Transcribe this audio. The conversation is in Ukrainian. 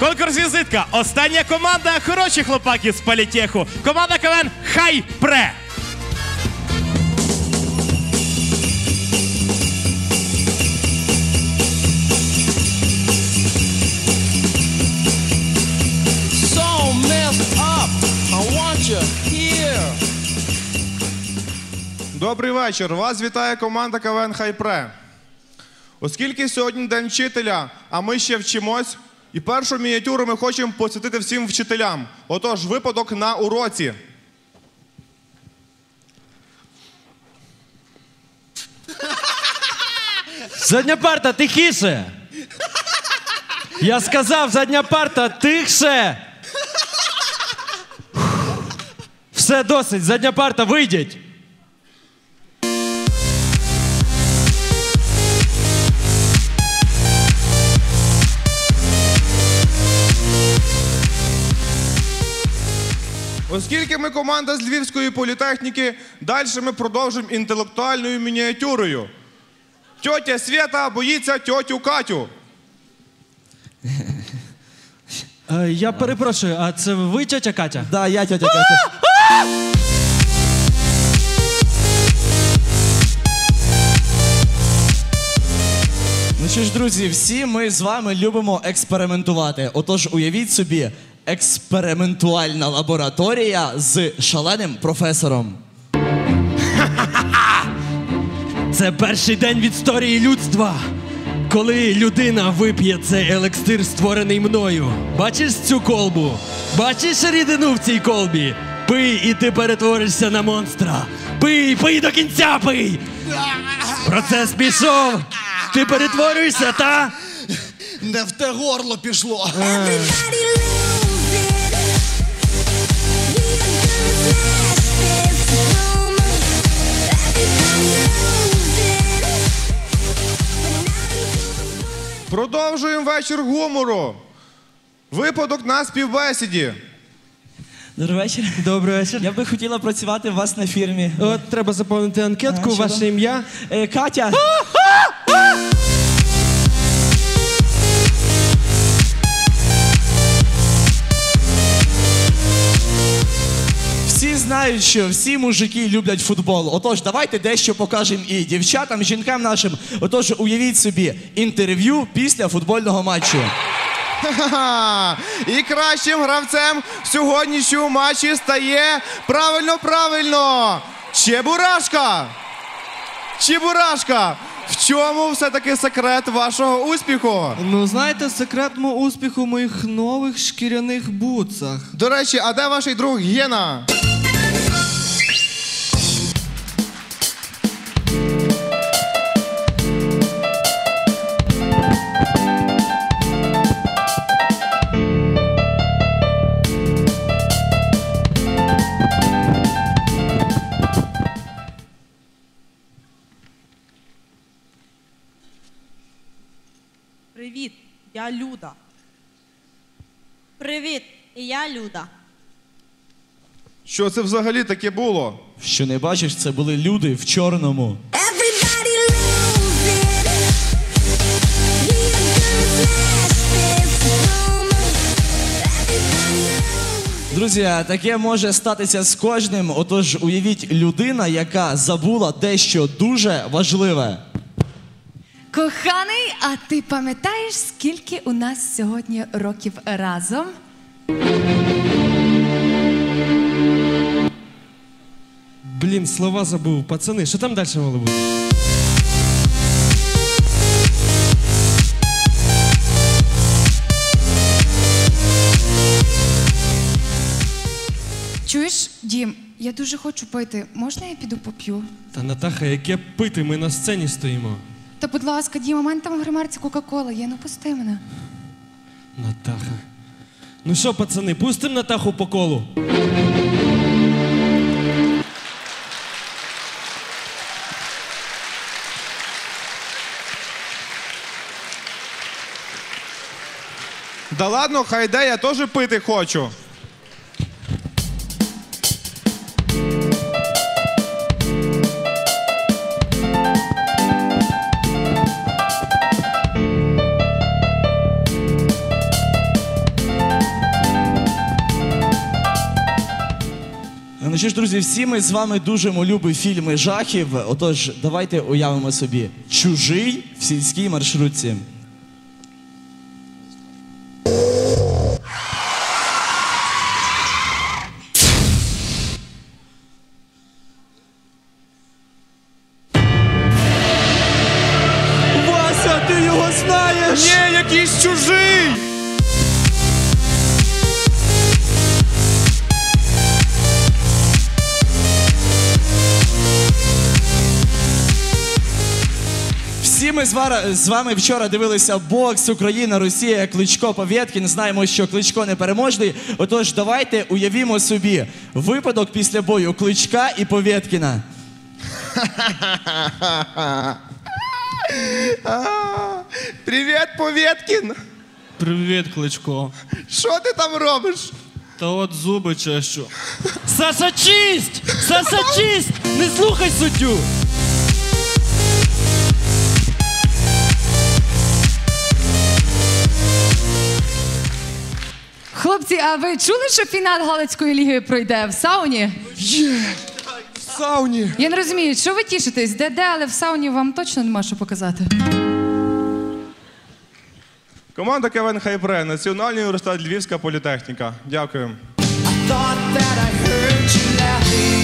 Конкурс візитка. Остання команда хороші хлопаки з політеху. Команда КВН Хай Пре. so messed up. I want you here. Добрий вечір. Вас вітає команда КВН Хайпре. Оскільки сьогодні день вчителя, а ми ще вчимось, і першу мініатюру ми хочемо посвятити всім вчителям. Отож, випадок на уроці. Задня парта, тихіше. Я сказав, задня парта, тихше. Все досить, задня парта, вийдіть. Оскільки ми команда з Львівської політехніки, далі ми продовжимо інтелектуальною мініатюрою. Тьотя Свята боїться тьотю Катю. Е, я перепрошую, а це ви тьотя Катя? Да, я тетя Катя. Ну що ж, друзі, всі ми з вами любимо експериментувати. Отож, уявіть собі, експериментуальна лабораторія з шаленим професором. Це перший день в історії людства, коли людина вип'є цей елексир, створений мною. Бачиш цю колбу? Бачиш рідину в цій колбі? Пий, і ти перетворишся на монстра. Пий, пий до кінця пий. Процес пішов. Ти перетворюєшся, та? Не в те горло пішло. Продовжуємо вечір гумору. Випадок на співбесіді. Добрий вечір. Добрий вечір. Я би хотіла працювати у вас на фірмі. От треба заповнити анкетку, А, ваше ім'я. Е, Катя. Знають, що всі мужики люблять футбол. Отож, давайте дещо покажемо і дівчатам, і жінкам нашим. Отож, уявіть собі інтерв'ю після футбольного матчу. Ха-ха! І кращим гравцем в сьогоднішньому матчі стає правильно, правильно! Чебурашка! Чебурашка! В чому все-таки секрет вашого успіху? Ну, знаєте, секрет мого успіху в моїх нових шкіряних бутсах. До речі, а де ваш друг Гена? Привіт, я Люда. Привіт, і я Люда. Що це взагалі таке було? Що не бачиш, це були люди в чорному. Everybody lose it. We are gonna smash this room. Everybody lose it. Друзі, таке може статися з кожним. Отож, уявіть людина, яка забула дещо дуже важливе. Коханий, а ти пам'ятаєш, скільки у нас сьогодні років разом? Блін, слова забув. Пацани, що там далі мало бути? Чуєш, Дім, я дуже хочу пити. Можна я піду поп'ю? Та Натаха, яке пити, ми на сцені стоїмо. Та, будь ласка, Дім, у мене там в гримерці Кока-Кола є, ну пусти мене. Натаха. Ну що, пацани, пустим Натаху по колу. Да ладно, хай де, я теж пити хочу. Ж, друзі, всі ми з вами дуже любимо фільми жахів. Отож, давайте уявимо собі чужий в сільській маршрутці. Ми з, вами вчора дивилися бокс Україна, Росія, Кличко, Повєткін. Знаємо, що Кличко непереможний. Отож, давайте уявімо собі випадок після бою Кличка і Повєткіна. Привіт, Повєткін! Привіт, Кличко. Що ти там робиш? Та от зуби чисть! Саша чисть! Не слухай суддю! Хлопці, а ви чули, що фінал Галицької ліги пройде в сауні? Є! В сауні. Я не розумію, що ви тішитесь? Де де, але в сауні вам точно нема що показати. Команда Кевен Хайпре, Національний університет Львівська політехніка. Дякую. Thought that I heard you laughing.